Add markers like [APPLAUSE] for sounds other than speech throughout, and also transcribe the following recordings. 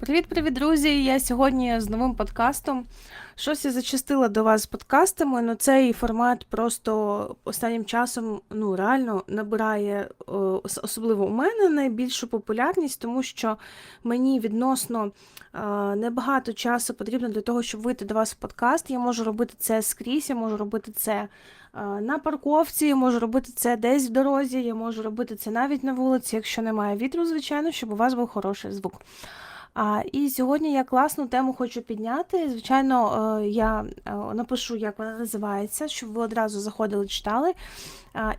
Привіт-привіт, друзі! Я сьогодні з новим подкастом. Щось я зачастила до вас з подкастами, але цей формат просто останнім часом ну, реально набирає, особливо у мене, найбільшу популярність, тому що мені відносно небагато часу потрібно для того, щоб вийти до вас в подкаст. Я можу робити це скрізь, я можу робити це на парковці, я можу робити це десь в дорозі, я можу робити це навіть на вулиці, якщо немає вітру, звичайно, щоб у вас був хороший звук. А, і сьогодні я класну тему хочу підняти. Звичайно, е, я е, напишу, як вона називається, щоб ви одразу заходили, читали.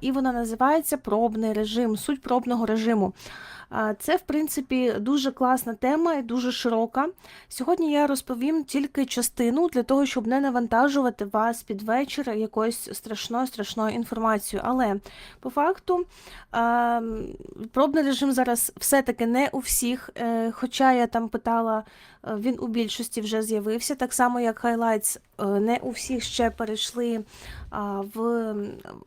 І вона називається пробний режим, суть пробного режиму. Це, в принципі, дуже класна тема і дуже широка. Сьогодні я розповім тільки частину для того, щоб не навантажувати вас під вечір якоюсь страшною страшною інформацією. Але по факту ем, пробний режим зараз все-таки не у всіх. е, Хоча я там питала, е, він у більшості вже з'явився, так само як Highlights е, не у всіх ще перейшли в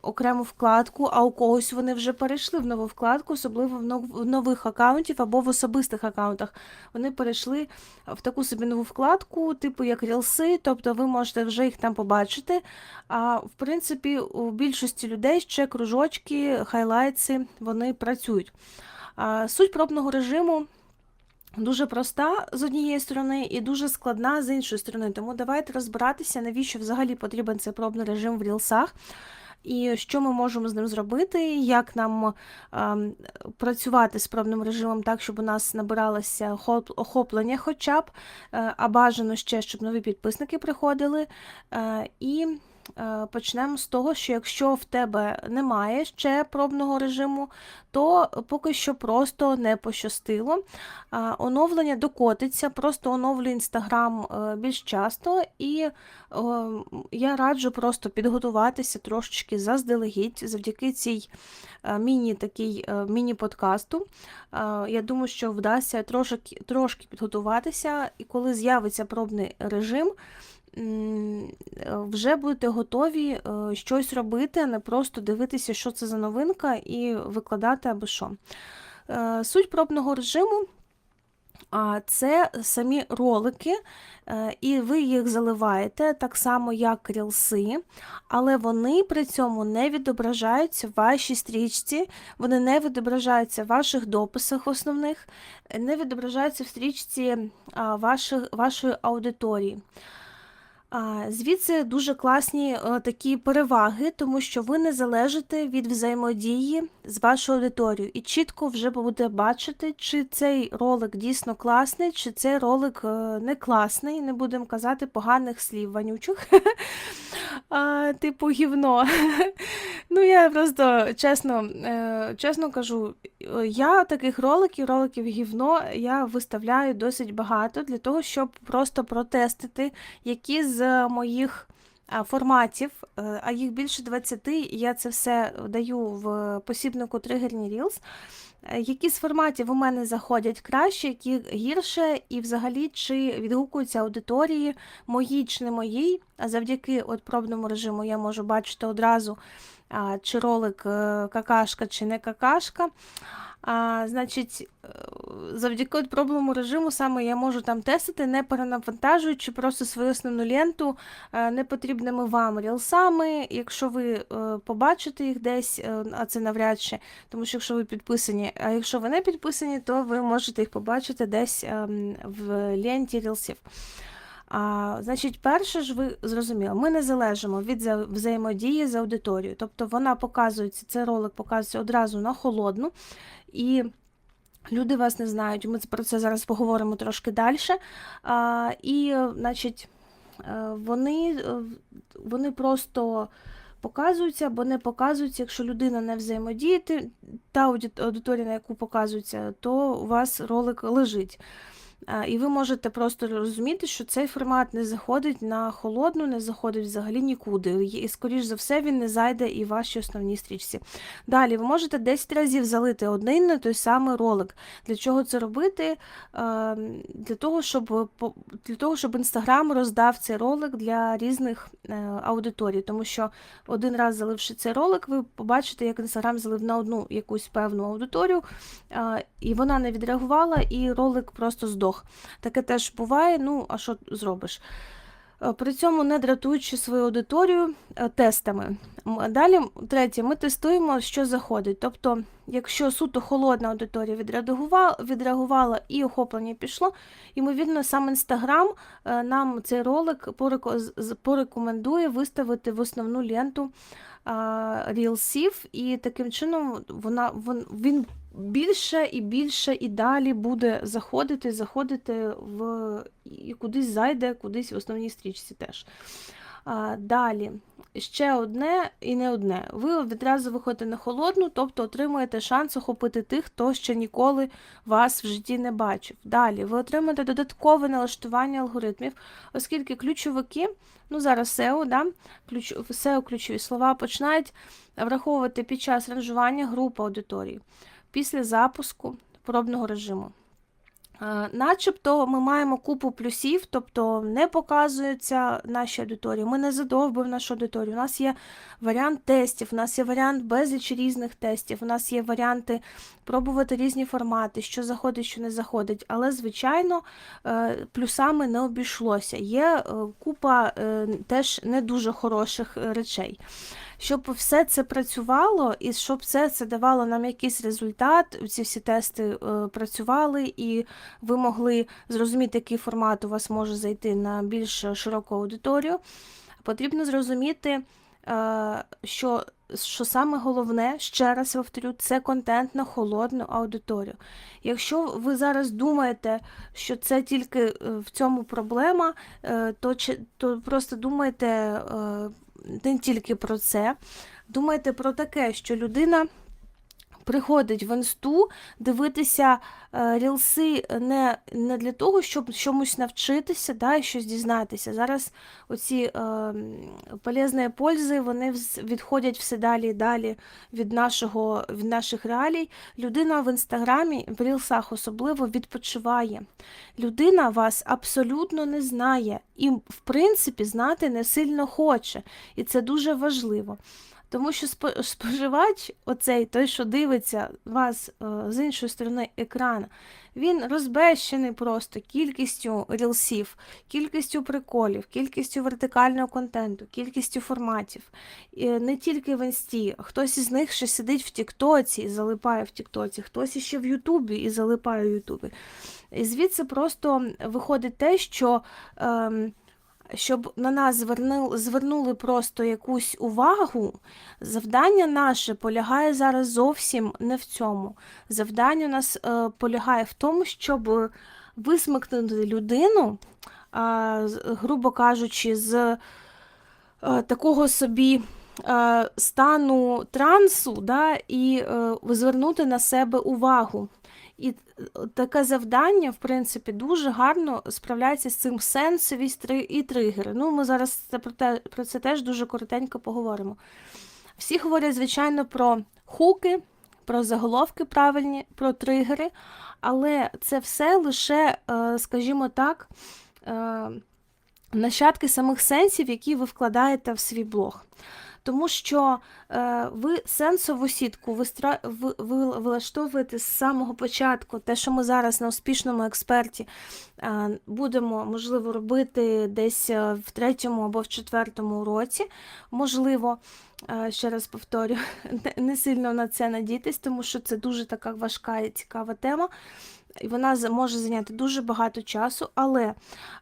окрему вкладку, а у когось вони вже перейшли в нову вкладку, особливо в нових аккаунтів або в особистих аккаунтах. Вони перейшли в таку собі нову вкладку, типу як рілси, тобто ви можете вже їх там побачити. А в принципі, у більшості людей ще кружочки, хайлайтси, вони працюють. Суть пробного режиму дуже проста з однієї сторони і дуже складна з іншої сторони. Тому давайте розбиратися, навіщо взагалі потрібен цей пробний режим в рілсах. І що ми можемо з ним зробити, як нам ем, працювати з пробним режимом так, щоб у нас набиралося охоплення хоча б, е, а бажано ще, щоб нові підписники приходили. Е, і почнемо з того, що якщо в тебе немає ще пробного режиму, то поки що просто не пощастило. Оновлення докотиться, просто оновлюю інстаграм е, більш часто, і е, я раджу просто підготуватися трошечки заздалегідь завдяки цій е, міні такій е, міні-подкасту. Е, Я думаю, що вдасться трошки, трошки підготуватися, і коли з'явиться пробний режим. Е, Вже будете готові е, щось робити, а не просто дивитися, що це за новинка, і викладати або що. Е, Суть пробного режиму а, це самі ролики, і ви їх заливаєте так само, як рілси, але вони при цьому не відображаються в вашій стрічці, вони не відображаються в ваших дописах основних, не відображаються в стрічці ваших, вашої аудиторії. Звідси дуже класні е, такі переваги, тому що ви не залежите від взаємодії з вашою аудиторією і чітко вже будете бачити, чи цей ролик дійсно класний, чи цей ролик е, не класний. Не будемо казати поганих слів вонючих, [LAUGHS] а, типу гівно. [LAUGHS] Ну, я просто чесно, е, чесно кажу, я таких роликів, роликів гівно, я виставляю досить багато для того, щоб просто протестити які з моїх форматів, е, а їх більше 20, я це все даю в посібнику Тригерні Reels, які з форматів у мене заходять краще, які гірше, і взагалі чи відгукуються аудиторії мої чи не моїй. А завдяки от пробному режиму я можу бачити одразу, чи ролик е, какашка чи не какашка. А, значить, е, завдяки от пробному режиму саме я можу там тестити, не перенавантажуючи просто свою основну ленту е, непотрібними вам рілсами. Якщо ви е, побачите їх десь, а це навряд чи, тому що якщо ви підписані, а якщо ви не підписані, то ви можете їх побачити десь ем, в ленті рілсів. А, значить, перше ж ви зрозуміли, ми не залежимо від за- взаємодії з аудиторією. Тобто вона показується, цей ролик показується одразу на холодну, і люди вас не знають. Ми про це зараз поговоримо трошки далі. А, і, значить, е, вони, е, вони просто показуються або не показуються, якщо людина не взаємодіє, та аудиторія, на яку показується, то у вас ролик лежить. І ви можете просто розуміти, що цей формат не заходить на холодну, не заходить взагалі нікуди. І, скоріш за все, він не зайде і в вашій основній стрічці. Далі, ви можете 10 разів залити один на той самий ролик. Для чого це робити? Для того, щоб для того, щоб Інстаграм роздав цей ролик для різних е, аудиторій. Тому що один раз заливши цей ролик, ви побачите, як Інстаграм залив на одну якусь певну аудиторію, і вона не відреагувала, і ролик просто здох. Блог. Таке теж буває, ну, а що зробиш? Е, При цьому не дратуючи свою аудиторію е, тестами. Далі, третє, ми тестуємо, що заходить. Тобто, якщо суто холодна аудиторія відреагувала, відреагувала і охоплення пішло, ймовірно, сам Інстаграм е, нам цей ролик порекомендує виставити в основну ленту рілсів, і таким чином вона, він більше і більше і далі буде заходити, заходити в і кудись зайде, кудись в основній стрічці теж. А, далі, ще одне і не одне. Ви відразу виходите на холодну, тобто отримуєте шанс охопити тих, хто ще ніколи вас в житті не бачив. Далі ви отримаєте додаткове налаштування алгоритмів, оскільки ключовики, ну зараз SEO, да, ключ, SEO ключові слова починають враховувати під час ранжування групи аудиторії після запуску пробного режиму. Е, Начебто ми маємо купу плюсів, тобто не показується нашій аудиторії, ми не задовбуємо нашу аудиторію. У нас є варіант тестів, у нас є варіант безліч різних тестів, у нас є варіанти пробувати різні формати, що заходить, що не заходить. Але, звичайно, е, плюсами не обійшлося. Є е, купа теж не дуже хороших речей. Щоб все це працювало, і щоб все це давало нам якийсь результат, ці всі тести е, працювали, і ви могли зрозуміти, який формат у вас може зайти на більш широку аудиторію, потрібно зрозуміти, е, що, що саме головне, ще раз повторю, це контент на холодну аудиторію. Якщо ви зараз думаєте, що це тільки е, в цьому проблема, то, то просто думайте не тільки про це. Думайте про таке, що людина приходить в інсту дивитися е, рілси не, не для того, щоб чомусь навчитися да, і щось дізнатися. Зараз оці е, полезні пользи вони відходять все далі і далі від, нашого, від наших реалій. Людина в інстаграмі, в рілсах особливо відпочиває. Людина вас абсолютно не знає і, в принципі, знати не сильно хоче. І це дуже важливо. Тому що спо- споживач, оцей той, що дивиться вас е, з іншої сторони екрана, він розбещений просто кількістю рілсів, кількістю приколів, кількістю вертикального контенту, кількістю форматів. І не тільки в інсті, хтось із них ще сидить в Тіктоці і залипає в Тіктоці, хтось іще в Ютубі і залипає в Ютубі. І звідси просто виходить те, що. Ем, щоб на нас звернули, звернули просто якусь увагу, завдання наше полягає зараз зовсім не в цьому. Завдання у нас е, полягає в тому, щоб висмикнути людину, з- грубо кажучи, з е, такого собі е, стану трансу, да, і е, звернути на себе увагу. І е, таке завдання, в принципі, дуже гарно справляється з цим сенсовість і тригери. Ну, ми зараз це про, те, про це теж дуже коротенько поговоримо. Всі говорять, звичайно, про хуки, про заголовки правильні, про тригери, але це все лише, е, скажімо так, е, нащадки самих сенсів, які ви вкладаєте в свій блог. Тому що е, ви сенсову сітку вистра... ви, ви влаштовуєте з самого початку, те, що ми зараз на успішному експерті е, будемо, можливо, робити десь е, в третьому або в четвертому році. Можливо, е, ще раз повторю, [LAUGHS] не сильно на це надійтесь, тому що це дуже така важка і цікава тема. І вона може зайняти дуже багато часу, але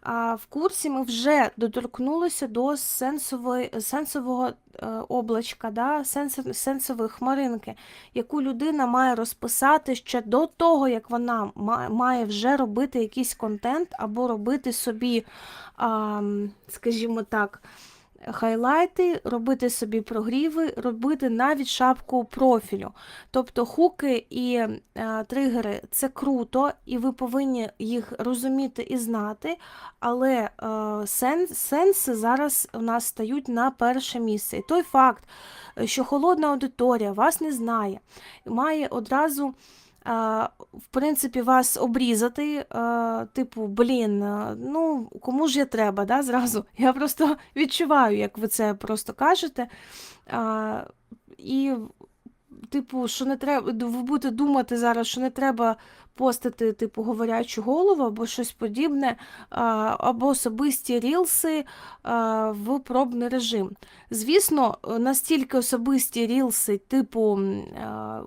а, в курсі ми вже доторкнулися до сенсової, сенсового е, облачка, да, сенс, сенсової хмаринки, яку людина має розписати ще до того, як вона має вже робити якийсь контент або робити собі, а, скажімо так, хайлайти, робити собі прогріви, робити навіть шапку профілю. Тобто хуки і е, тригери це круто, і ви повинні їх розуміти і знати, але е, сенс, сенси зараз у нас стають на перше місце. І той факт, що холодна аудиторія вас не знає, має одразу. В принципі, вас обрізати, типу, блін, ну кому ж я треба, да, зразу. [LAUGHS] Я просто відчуваю, як ви це просто кажете. І типу, що не треба, ви будете думати зараз, що не треба постити, типу, говорячу голову або щось подібне, або особисті рілси в пробний режим. Звісно, настільки особисті рілси, типу,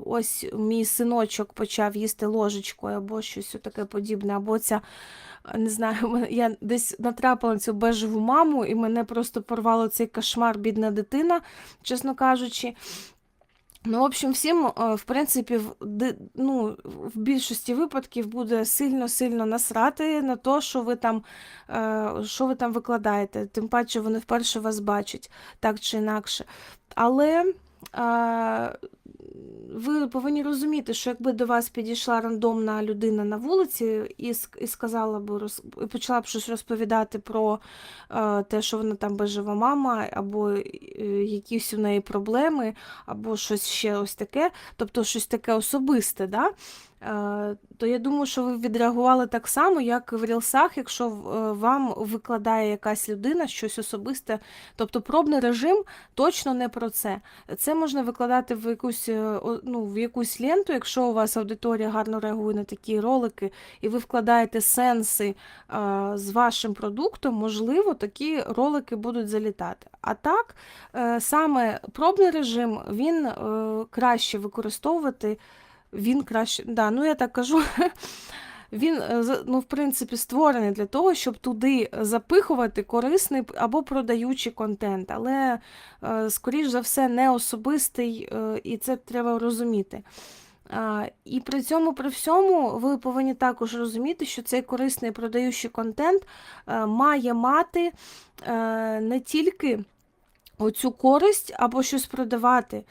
ось мій синочок почав їсти ложечкою, або щось таке подібне, або ця. Не знаю, [LAUGHS] я десь натрапила на цю бежеву маму, і мене просто порвало цей кошмар, бідна дитина, чесно кажучи. Ну, в общем, всім, е, в принципі, в, ну, в більшості випадків буде сильно-сильно насрати на те, що ви там, е, що ви там викладаєте. Тим паче вони вперше вас бачать, так чи інакше. Але ви повинні розуміти, що якби до вас підійшла рандомна людина на вулиці і, і сказала б роз, і почала б щось розповідати про е, те, що вона там бежева мама, або е, якісь у неї проблеми, або щось ще ось таке, тобто щось таке особисте, да? Е, то я думаю, що ви відреагували так само, як в рілсах, якщо е, вам викладає якась людина щось особисте. Тобто пробний режим точно не про це. Це можна викладати в якусь, е, ну, в якусь ленту, якщо у вас аудиторія гарно реагує на такі ролики, і ви вкладаєте сенси з вашим продуктом, можливо, такі ролики будуть залітати. А так, саме пробний режим він краще використовувати. Він краще, да, ну я так кажу. [LAUGHS] Він, е, ну, в принципі, створений для того, щоб туди запихувати корисний або продаючий контент, але, е, скоріш за все, не особистий, е, і це треба розуміти. І при цьому, при всьому, ви повинні також розуміти, що цей корисний продаючий контент має мати не тільки оцю користь або щось продавати.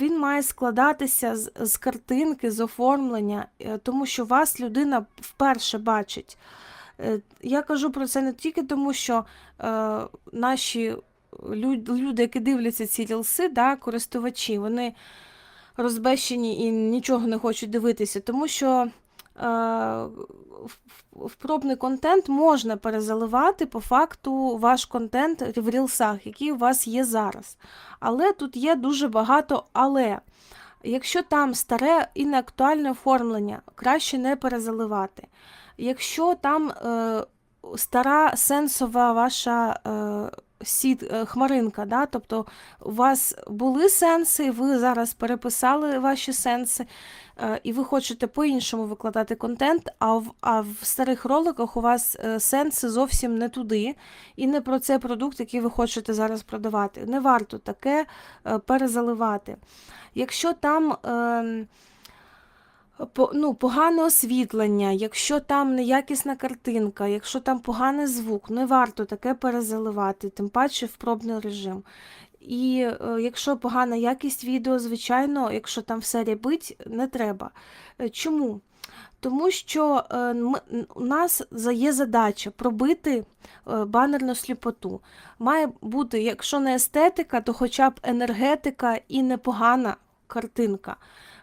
Він має складатися з, з картинки, з оформлення, е, тому що вас людина вперше бачить. Е, Я кажу про це не тільки тому, що е, наші люд- люди, які дивляться ці рілси, да, користувачі, вони розбещені і нічого не хочуть дивитися, тому що в- в- в пробний контент можна перезаливати по факту ваш контент в рілсах, який у вас є зараз. Але тут є дуже багато але. Якщо там старе і неактуальне оформлення, краще не перезаливати. Якщо там е, стара сенсова ваша е, сіт, е, хмаринка, да? тобто у вас були сенси, ви зараз переписали ваші сенси, е, і ви хочете по-іншому викладати контент, а в, а в старих роликах у вас е, сенси зовсім не туди, і не про цей продукт, який ви хочете зараз продавати. Не варто таке перезаливати. Якщо там. Ну, погане освітлення, якщо там неякісна картинка, якщо там поганий звук, не варто таке перезаливати, тим паче в пробний режим. І е, якщо погана якість відео, звичайно, якщо там все рябить, не треба. Е, Чому? Тому що е, у нас є задача пробити банерну сліпоту. Має бути, якщо не естетика, то хоча б енергетика і непогана картинка.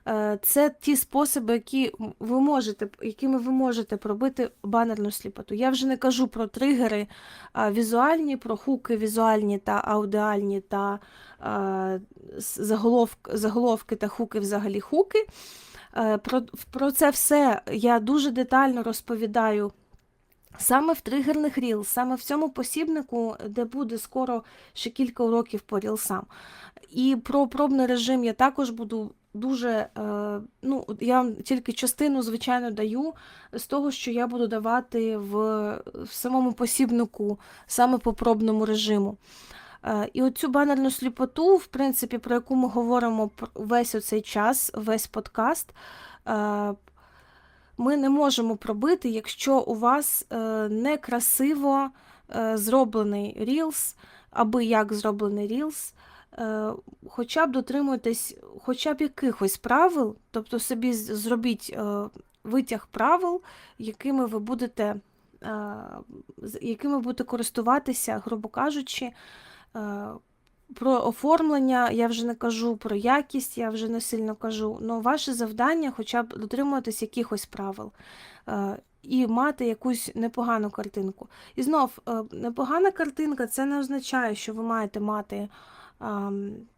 Е, Це ті способи, які ви можете, якими ви можете пробити банерну сліпоту. Я вже не кажу про тригери візуальні, про хуки візуальні та аудіальні та с- заголовки та хуки взагалі хуки. Е, Про, про це все я дуже детально розповідаю. Саме в тригерних рілс, саме в цьому посібнику, де буде скоро ще кілька уроків по рілсам. І про пробний режим я також буду дуже, е, ну, я вам тільки частину, звичайно, даю з того, що я буду давати в, в самому посібнику, саме по пробному режиму. Е, І оцю банерну сліпоту, в принципі, про яку ми говоримо весь оцей час, весь подкаст, е, ми не можемо пробити, якщо у вас некрасиво зроблений Reels, аби як зроблений Reels, хоча б дотримуйтесь хоча б якихось правил, тобто собі зробіть е, витяг правил, якими ви будете, е, якими будете користуватися, грубо кажучи. Е, Про оформлення я вже не кажу, про якість я вже не сильно кажу. але ваше завдання хоча б дотримуватись якихось правил і мати якусь непогану картинку. І знов, непогана картинка це не означає, що ви маєте мати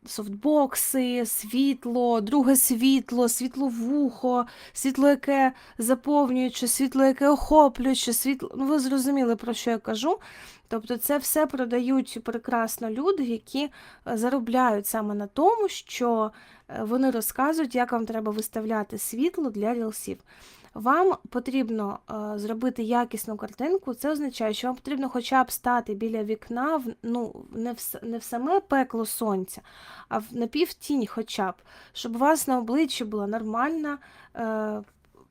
софтбокси, світло, друге світло, світловухо, світло, яке заповнююче, світло, яке охоплююче, світло. Ну, ви зрозуміли, про що я кажу. Тобто це все продають прекрасно люди, які е, заробляють саме на тому, що е, вони розказують, як вам треба виставляти світло для рілсів. Вам потрібно е, зробити якісну картинку, це означає, що вам потрібно хоча б стати біля вікна, в- ну, не в, не в саме пекло сонця, а в напівтінь хоча б, щоб у вас на обличчі була нормальна, е,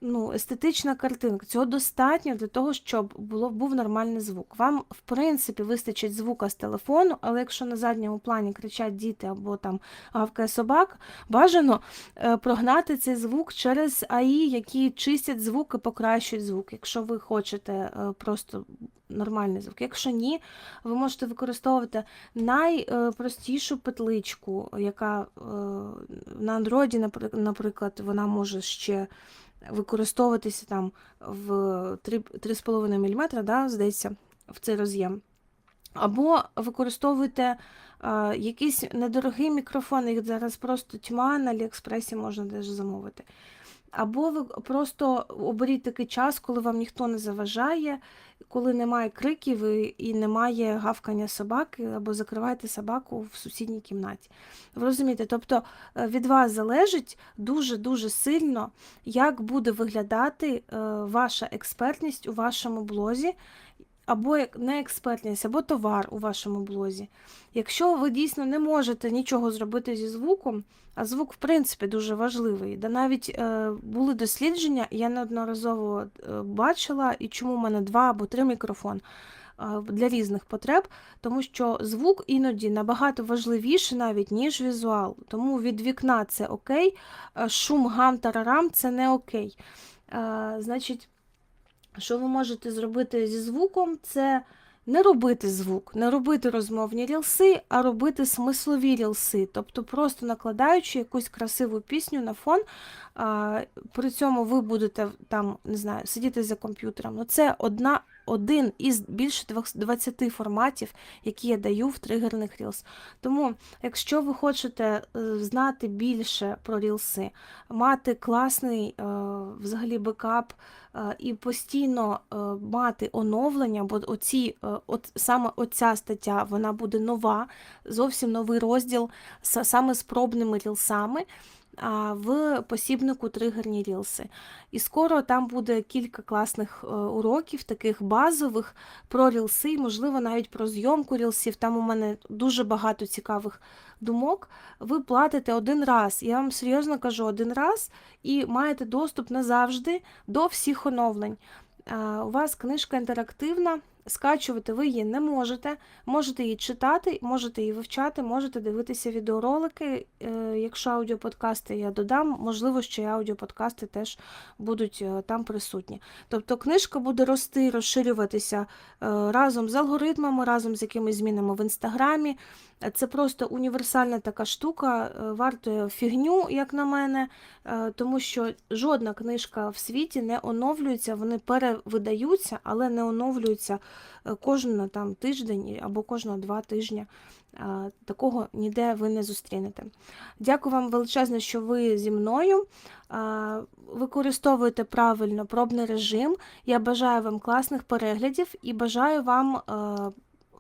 ну, естетична картинка. Цього достатньо для того, щоб було, був нормальний звук. Вам, в принципі, вистачить звука з телефону, але якщо на задньому плані кричать діти або там гавкає собак, бажано е, прогнати цей звук через АІ, які чистять звук і покращують звук, якщо ви хочете е, просто нормальний звук. Якщо ні, ви можете використовувати найпростішу петличку, яка е, на Android, наприклад, вона може ще використовуватися там в 3,5 мм, да, здається, в цей роз'єм. Або використовуйте е, якийсь недорогий мікрофон, їх зараз просто тьма на Аліекспресі можна теж замовити. Або ви просто оберіть такий час, коли вам ніхто не заважає, коли немає криків і немає гавкання собаки, або закривайте собаку в сусідній кімнаті. Ви розумієте, тобто е, від вас залежить дуже-дуже сильно, як буде виглядати е, ваша експертність у вашому блозі, або не експертність, або товар у вашому блозі. Якщо ви дійсно не можете нічого зробити зі звуком, а звук, в принципі, дуже важливий. Да навіть е, були дослідження, я неодноразово е, бачила, і чому в мене два або три мікрофон е, для різних потреб, тому що звук іноді набагато важливіший навіть, ніж візуал. Тому від вікна це окей, шум гам тарарам це не окей. Е, значить, що ви можете зробити зі звуком, це не робити звук, не робити розмовні рілси, а робити смислові рілси, тобто просто накладаючи якусь красиву пісню на фон. А, при цьому ви будете там, не знаю, сидіти за комп'ютером. Ну, це одна, один із більше 20 форматів, які я даю в тригерних рілс. Тому, якщо ви хочете е, знати більше про рілси, мати класний е, взагалі бекап е, і постійно мати оновлення, бо оці, от, саме оця стаття вона буде нова, зовсім новий розділ саме з пробними рілсами. В посібнику тригерні рілси. І скоро там буде кілька класних е, уроків, таких базових про рілси, і, можливо, навіть про зйомку рілсів. Там у мене дуже багато цікавих думок. Ви платите один раз. Я вам серйозно кажу, один раз і маєте доступ назавжди до всіх оновлень. У вас книжка інтерактивна, скачувати ви її не можете. Можете її читати, можете її вивчати, можете дивитися відеоролики. Е, Якщо аудіоподкасти я додам, можливо, що і аудіоподкасти теж будуть е, там присутні. Тобто книжка буде рости, розширюватися е, разом з алгоритмами, разом з якимись змінами в інстаграмі. Е, Це просто універсальна така штука, е, вартує фігню, як на мене, е, тому що жодна книжка в світі не оновлюється, вони перевидаються, але не оновлюються кожного там тиждень або кожного два тижні. Такого ніде ви не зустрінете. Дякую вам величезно, що ви зі мною. Е, Використовуйте правильно пробний режим. Я бажаю вам класних переглядів і бажаю вам.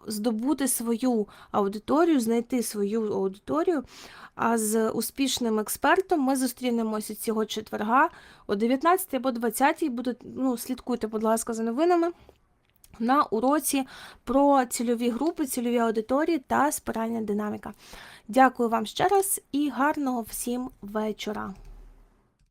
Здобути свою аудиторію, знайти свою аудиторію. А з успішним експертом ми зустрінемося цього четверга о 19 або 20 буде, ну, слідкуйте, будь ласка, за новинами. На уроці про цільові групи, цільові аудиторії та спиральна динаміка. Дякую вам ще раз і гарного всім вечора.